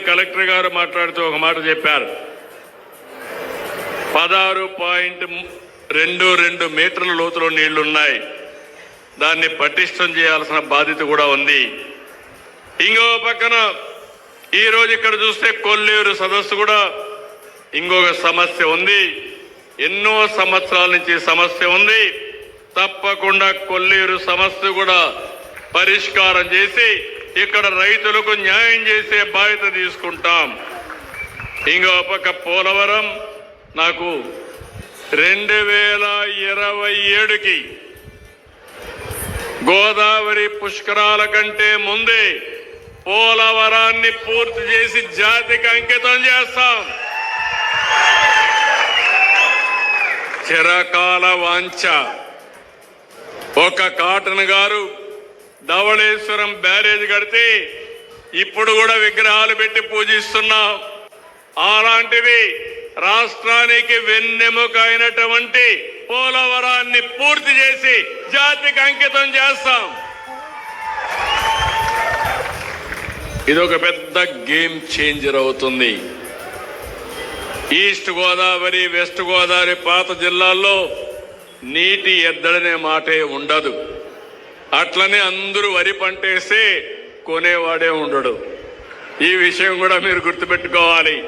Collector గారు మాట్లాడుతూ ఒక మాట చెప్పారు. పదహారు పాయింట్ రెండు రెండు మీటర్ల లోతులో నీళ్ళున్నాయి. దాన్ని పటిష్టం చేయాల్సిన బాధ్యత కూడా ఉంది. ఇంకో పక్కన ఈ రోజు ఇక్కడ చూస్తే కొల్లేరు సదస్సు కూడా ఇంకొక సమస్య ఉంది. ఎన్నో సంవత్సరాల నుంచి సమస్య ఉంది. తప్పకుండా కొల్లేరు సమస్య కూడా పరిష్కారం చేసి ఇక్కడ రైతులకు న్యాయం చేసే బాధ్యత తీసుకుంటాం. ఇంకో పక్క పోలవరం నాకు రెండు వేల ఇరవై ఏడుకి గోదావరి పుష్కరాల కంటే ముందే పోలవరాన్ని పూర్తి చేసి జాతికి అంకితం చేస్తాం. చిరకాల వాంఛ. ఒక కాటన్ గారు ధవళేశ్వరం బ్యారేజ్ కడితే ఇప్పుడు కూడా విగ్రహాలు పెట్టి పూజిస్తున్నాం. అలాంటిది రాష్ట్రానికి వెన్నెముక అయినటువంటి పోలవరాన్ని పూర్తి చేసి జాతికి అంకితం చేస్తాం. ఇది ఒక పెద్ద గేమ్ చేంజర్ అవుతుంది. ఈస్ట్ గోదావరి వెస్ట్ గోదావరి పాత జిల్లాల్లో నీటి ఎద్దడనే మాటే ఉండదు. అట్లనే అందరూ వరి పంటేస్తే కొనేవాడే ఉండడు. ఈ విషయం కూడా మీరు గుర్తుపెట్టుకోవాలి.